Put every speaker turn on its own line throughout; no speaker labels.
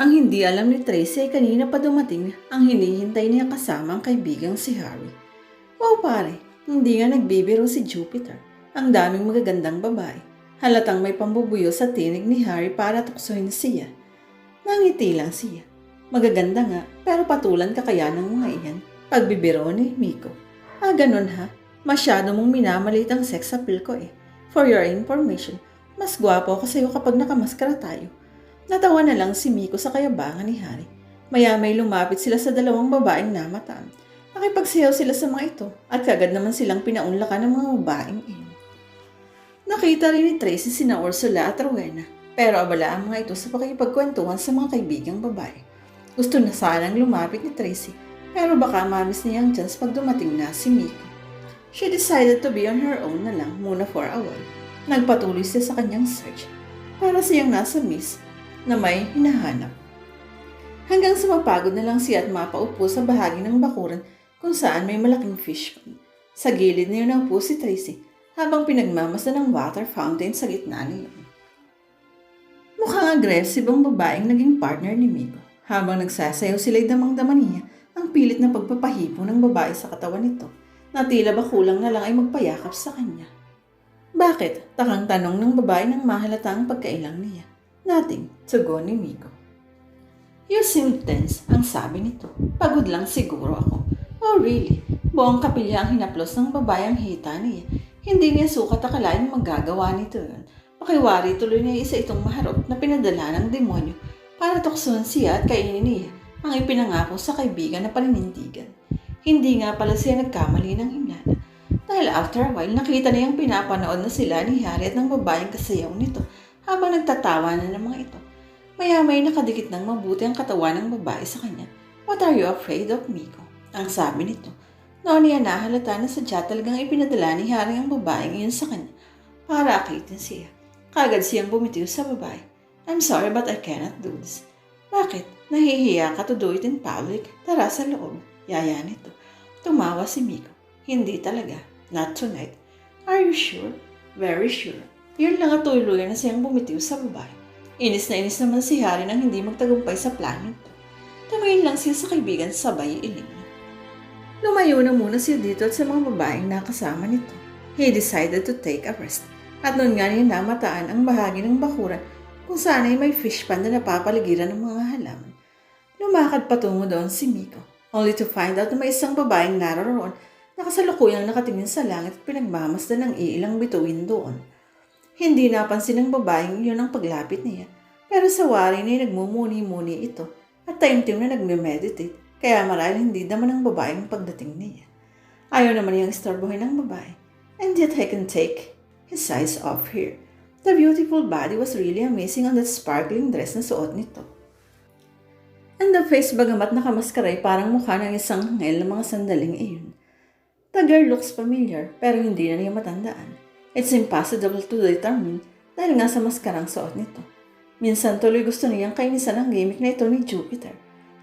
Ang hindi alam ni Tracy ay kanina pa dumating ang hinihintay niya kasama ang kaibigang si Harry. Wow pare, hindi nga nagbibiro si Jupiter. Ang daming magagandang babae. Halatang may pambubuyo sa tinig ni Harry para tuksohin siya. Nangiti lang siya. Magaganda nga, pero patulan ka kaya ng mga iyan. Pagbibiro ni Miko. Ah, ganun ha. Masyado mong minamalit ang sex appeal ko eh. For your information, mas gwapo ako sa'yo kapag nakamaskara tayo. Natawa na lang si Miko sa kayabangan ni Harry. Maya may lumapit sila sa dalawang babaeng namataan. Nakipagsayaw sila sa mga ito at kagad naman silang pinaunlakan ng mga babaeng iyon. Nakita rin ni Tracy sina Ursula at Rowena pero abala ang mga ito sa pakipagkwentuhan sa mga kaibigang babae. Gusto na sanang lumapit ni Tracy pero baka mamis niya ang chance pag dumating na si Miko. She decided to be on her own na lang muna for a while. Nagpatuloy siya sa kanyang search para siyang nasa miss na may hinahanap. Hanggang sa mapagod na lang siya at mapaupo sa bahagi ng bakuran kung saan may malaking fish pond. Sa gilid niyo naupo si Tracy habang pinagmamasa ng water fountain sa gitna niyo. Mukhang aggressive ang babaeng naging partner ni Miko. Habang nagsasayaw sila'y damang-dama niya ang pilit na pagpapahipo ng babae sa katawan nito na tila ba kulang na lang ay magpayakap sa kanya. Bakit? Takang tanong ng babae nang mahalata ang pagkailang niya. Nothing, tugon ni Miko. You seem tense, ang sabi nito. Pagod lang siguro ako. Oh really? Buong kapilya ang hinaplos ng babae ang hita niya. Hindi niya sukat akalain magagawa nito yun. Pakiwari tuloy niya isa itong maharap na pinadala ng demonyo para tuksohan siya at kainin niya ang ipinangako sa kaibigan na paninindigan. Hindi nga pala siya nagkamali ng himlana. Dahil after a while, nakita na yung pinapanood na sila ni Harry at ng babaeng kasayaw nito habang nagtatawa na ng mga ito. Maya may nakadikit ng mabuti ang katawan ng babae sa kanya. What are you afraid of, Miko? Ang sabi nito. Noon niya nahalata na sadya talagang ipinadala ni Harry ang babaeng iyon sa kanya para akitin siya. Kagad siyang bumitiw sa babae. I'm sorry but I cannot do this. Bakit? Nahihiya ka to do it in public? Tara sa loob. Yaya nito. Tumawa si Miko. Hindi talaga. Not tonight. Are you sure? Very sure. Yun lang at tuluyan na siyang bumitiw sa babae. Inis na inis naman si Harry nang hindi magtagumpay sa plano. Tumingin lang siya sa kaibigan sabay iling. Lumayo na muna siya dito at sa mga babaeng nakasama nito. He decided to take a rest. At noon nga niya namataan ang bahagi ng bakuran kung saan ay may fish pond na napapaligiran ng mga halaman. Lumakad patungo doon si Miko, only to find out na may isang babaeng naroroon na kasalukuyang nakatingin sa langit at pinagmamasdan ng iilang bituin doon. Hindi napansin ng babaeng yun ang paglapit niya, pero sa wari niya nagmumuni-muni ito at taimtim na nagme-meditate, kaya marahil hindi naman ang babaeng pagdating niya. Ayaw naman niyang istorbohin ng babae, and yet I can take his eyes off her. The beautiful body was really amazing on that sparkling dress na suot nito. And the face bagamat nakamaskaray parang mukha ng isang hangel ng mga sandaling iyon. The girl looks familiar pero hindi na niya matandaan. It's impossible to determine dahil nga sa maskarang suot nito. Minsan tuloy gusto niyang kainisan ang gimmick na ito ni Jupiter.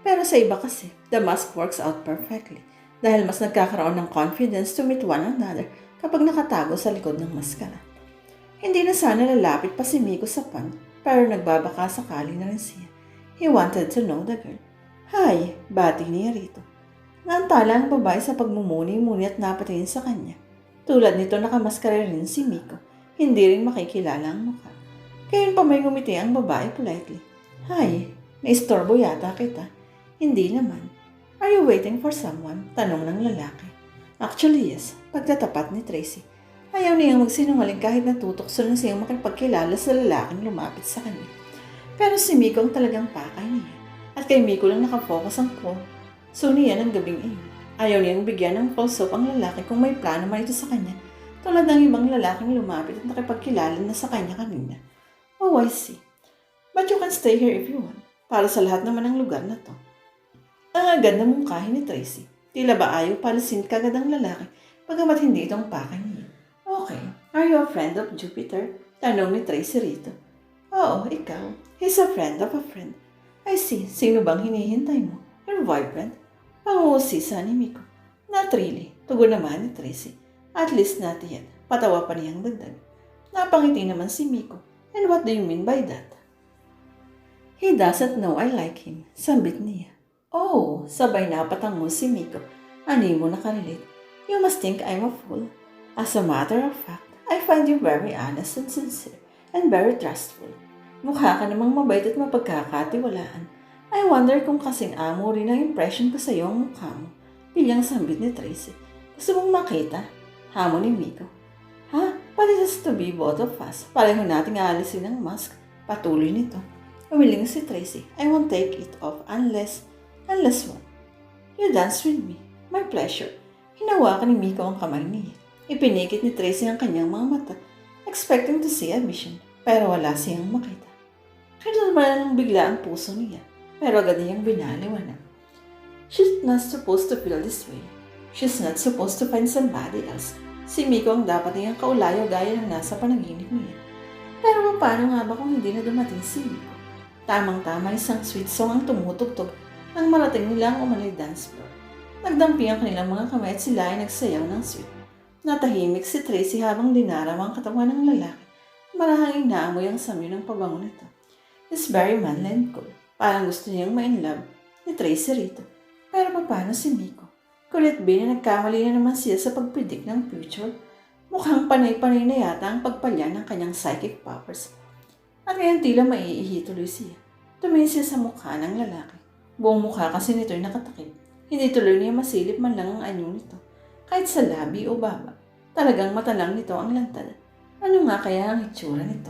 Pero sa iba kasi, the mask works out perfectly dahil mas nagkakaroon ng confidence to meet one another kapag nakatago sa likod ng maskara. Hindi na sana lalapit pa si Miko sa pan, pero nagbabaka sakali na rin siya. He wanted to know the girl. Hi, bati niya rito. Naantala ang babae sa pagmumuni-muni at napatingin sa kanya. Tulad nito nakamaskara rin si Miko. Hindi rin makikilala ang mukha. Kaya pa may ngumiti ang babae politely. Hi, naistorbo yata kita. Hindi naman. Are you waiting for someone? Tanong ng lalaki. Actually, yes. Pagtatapat ni Tracy. Ayaw niyang magsinungaling kahit natutokso na siyang makipagkilala sa lalaking lumapit sa kanya. Pero si Miko ang talagang pakay niya. At kay Miko lang nakafocus ang po. So niya ng gabing iyon. Ayaw niyang bigyan ng false hope ang lalaki kung may plano man ito sa kanya. Tulad ng ibang lalaking lumapit at nakipagkilala na sa kanya kanina. Oh, I see. But you can stay here if you want. Para sa lahat naman ng lugar na to. Ang agad na mungkahin ni Tracy. Tila ba ayaw palasin kagad ang lalaki, pagamat hindi itong pakay niya. Okay, are you a friend of Jupiter? Tanong ni Tracy rito. Oo, ikaw. He's a friend of a friend. I see. Sino bang hinihintay mo? Your boyfriend? Pangusisa ni Miko. Not really. Tugon naman ni Tracy. At least not yet. Patawa pa niyang dagdag. Napangiti naman si Miko. And what do you mean by that? He doesn't know I like him, sambit niya. Oh, sabay na patango si Miko. Ani mo nakarelate. You must think I'm a fool. As a matter of fact, I find you very honest and sincere and very trustful. Mukha ka namang mabait at mapagkakatiwalaan. I wonder kung kasing amo rin ang impression ko sa iyo ang mukha mo. Bilang sambit ni Tracy. Gusto mong makita? Hamon ni Miko. Ha? It has to be both of us. Pareho nating aalisin ang mask. Patuloy nito. Umiling si Tracy. I won't take it off unless, unless what? You dance with me. My pleasure. Hinawakan ni Miko ang kamay niya. Ipinikit ni Tracy ang kanyang mga mata, expecting to see a vision, pero wala siyang makita. Kinalmalan ng bigla ang puso niya, pero agad niyang binaliwanag. She's not supposed to feel this way. She's not supposed to find somebody else. Si Miko ang dapat niyang kaulayo gaya ng nasa panaginip niya. Pero paano nga ba kung hindi na dumating si Miko? Tamang-tama isang sweet song ang tumutugtog nang marating nila ang dance floor. Nagdampi ang kanilang mga kamay at sila ay nagsayaw ng sweet. Natahimik si Tracy habang dinaraw ang katawan ng lalaki. Marahang inaamoy ang samyo ng pabango nito. It's very manly and cool. Parang gusto niyang ma-inlove ni Tracy rito. Pero paano si Miko? Kulit B na nagkamali na naman siya sa pagpredict ng future. Mukhang panay-panay na yata ang pagpalya ng kanyang psychic powers. At ngayon tila maiihi tuloy siya. Tumingin siya sa mukha ng lalaki. Buong mukha kasi nito'y nakatakip. Hindi tuloy niya masilip man lang ang anyo nito. Kahit sa labi o baba. Talagang mata lang nito ang lantad. Ano nga kaya ang itsura nito?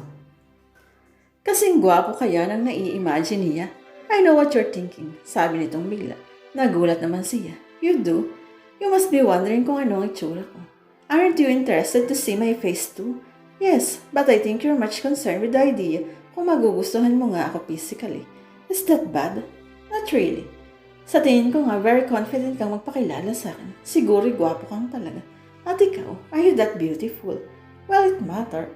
Kasing gwapo kaya nang nai-imagine niya. I know what you're thinking, sabi nitong bigla. Nagulat naman siya. You do? You must be wondering kung ano ang itsura ko. Aren't you interested to see my face too? Yes, but I think you're much concerned with the idea kung magugustuhan mo nga ako physically. Is that bad? Not really. Sa tingin ko nga, very confident kang magpakilala sa akin. Siguro gwapo kang talaga. At ikaw, are you that beautiful? Well, it matter.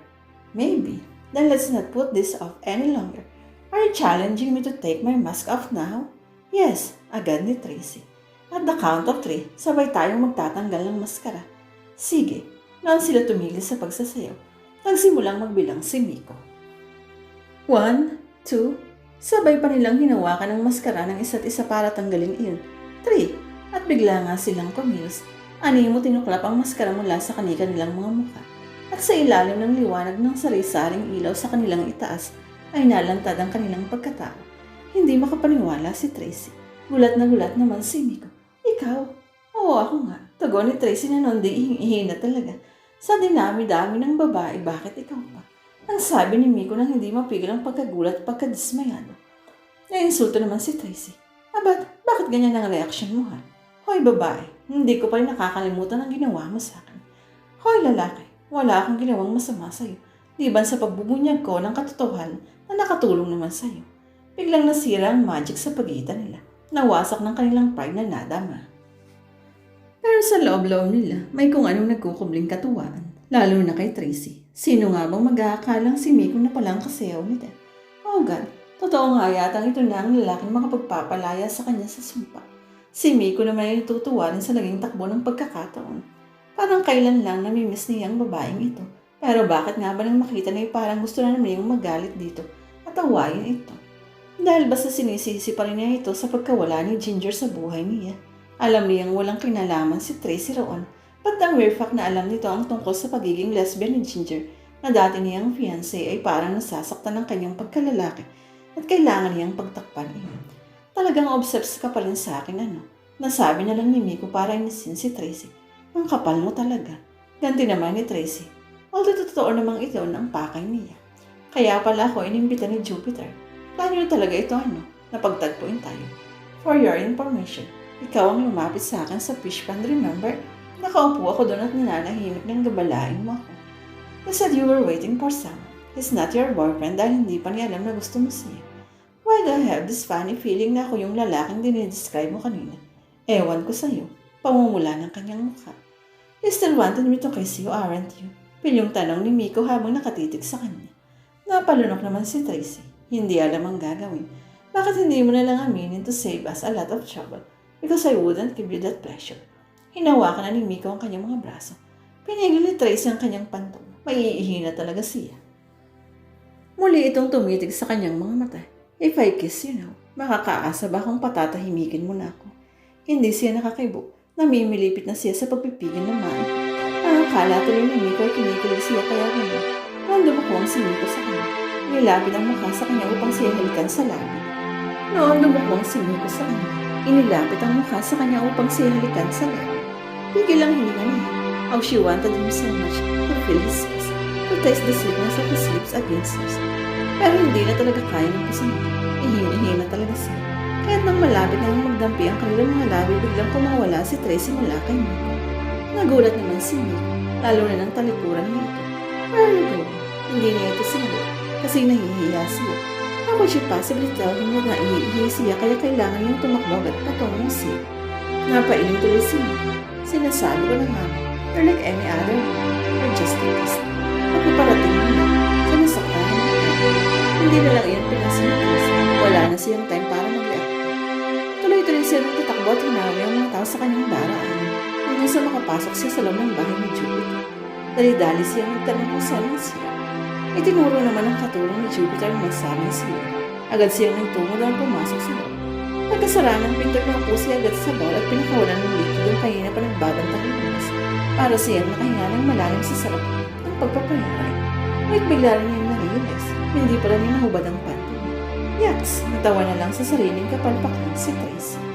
Maybe. Then let's not put this off any longer. Are you challenging me to take my mask off now? Yes, agad ni Tracy. At the count of three, sabay tayong magtatanggal ng maskara. Sige, noon sila tumigil sa pagsasayaw. Nagsimulang magbilang si Miko. One, two, sabay pa nilang hinawakan ang maskara ng isa't isa para tanggalin iyon. Three, at bigla nga silang kumilos. Ani mo tinuklap ang maskara mula sa kanika nilang mga mukha. At sa ilalim ng liwanag ng sari-saring ilaw sa kanilang itaas ay nalantad ang kanilang pagkatao. Hindi makapaniwala si Tracy. Gulat na gulat naman si Miko. Ikaw? Oo, ako nga. Tugon ni Tracy na noon di na talaga. Sa dinami-dami ng babae, bakit ikaw pa? Ang sabi ni Miko nang hindi mapigil ang pagkagulat at pagkadismayado. Nainsulto naman si Tracy. Abat, bakit ganyan ang reaksyon mo ha? Hoy babae, hindi ko pa rin nakakalimutan ang ginawa mo sa akin. Hoy lalaki, wala akong ginawang masama sa'yo. Liban sa pagbubunyag ko ng katotohanan na nakatulong naman sa'yo. Biglang nasira ang magic sa pagitan nila. Nawasak ng kanilang pride na nadama. Pero sa loob-loob nila, may kung anong nagkukubling katuwaan. Lalo na kay Tracy. Sino nga bang mag-aakalang si Miko na palang kasayaw nito? Oh God, totoo nga yata ito na ang lalaking makapagpapalaya sa kanya sa sumpa. Si Miko naman ay tutuwanin sa naging takbo ng pagkakataon. Parang kailan lang namimiss niya ang babaeng ito. Pero bakit nga ba nang makita niya parang gusto na naman niyang magalit dito at awayin ito? Dahil basta sinisisi pa rin niya ito sa pagkawala ni Ginger sa buhay niya. Alam niyang walang kinalaman si Tracy roon, but ang weird fact na alam nito ang tungkol sa pagiging lesbian ni Ginger na dati niyang fiancé ay parang nasasaktan ng kanyang pagkalalaki at kailangan niyang pagtakpan iyon. Talagang obsessed ka pa rin sa akin ano. Nasabi na lang ni Miko para inisin si Tracy. Ang kapal mo talaga. Ganti naman ni Tracy. Although totoo namang ito ang pakay niya. Kaya pala ako inimbita ni Jupiter. Plano na talaga ito ano, napagtagpuin tayo. For your information, ikaw ang lumapit sa akin sa fish pond, remember? Nakaupo ako doon at nananahimik ng gabalain mo ako. You said you were waiting for someone. He's not your boyfriend dahil hindi pa niya alam na gusto mo siya. Why do I have this funny feeling na ako yung lalaking dinidescribe mo kanina? Ewan ko sa'yo, pamumula ng kanyang mukha. You still wanted me to kiss you, aren't you? Pilyong tanong ni Miko habang nakatitig sa kanya. Napalunok naman si Tracy. Hindi alam ang gagawin. Bakit hindi mo na lang aminin to save us a lot of trouble? Because I wouldn't give you that pleasure. Hinawakan na ni Miko ang kanyang mga braso. Pinigil ni Tracy ang kanyang pantong. Maiihi na talaga siya. Muli itong tumitig sa kanyang mga mata. If I kiss you now, makakaasa ba kung patatahimikin mo na ako? Hindi siya nakakibo. Namimilipit na siya sa pagpipigil ng mano. Ang akala tuloy ni Miko ay siya kaya ganun. Noon dumako ang si Miko sa kanya. Nilapit ang mukha sa kanya upang siya halikan sa labi. Noon dumako ang si Miko sa kanya. Inilapit ang mukha sa kanya upang siya halikan sa labi. Pigil ang hininga niya. How she wanted him so much to feel his kiss, to taste the sweetness of his lips against hers. Pero hindi na talaga kaya ng puso niya. Ihina-hina talaga siya. Kahit nang malapit na magdampi ang kanilang mga labi, biglang kumawala si Tracy mula kay Miko. Nagulat naman si Miko, lalo na ng talikuran ni Miko. Where are you going? Hindi niya ito sinagot kasi nahihiya siya. How could she possibly tell him na naiihi siya kaya kailangan niyang tumakbo at patungong siya? Napailing tuloy si Miko. Sinasabi ko na nga, you're like any other. You're just a kiss. Pagpaparating mo na, sinasaktan mo. Hindi na lang iyan pinasin ni Chris. Wala na siyang time para mag-react. Tuloy-tuloy siya ng tatakbo at hinawi ang mga tao sa kanyang daraan. Hanggang sa makapasok siya sa loob ng bahay ni Jupiter. Dali-dali siya nagtanong kung saan siya. Itinuro naman ang katulong ni Jupiter ang magsabing siya. Agad siyang nagtungo daw pumasok sa loob. Pagkasara ng pinto ng pusi agad sa ball at pinakawalan ng liquido ang kanina pa nagbabantang lumas para siyang nakahinga ng malalim sa sarap ng pagpapayaran. Ngunit bigla rin niyang narinis. Hindi pala niya nahubad ang panty. Yaks, natawa na lang sa sariling kapalpakan si Tracy.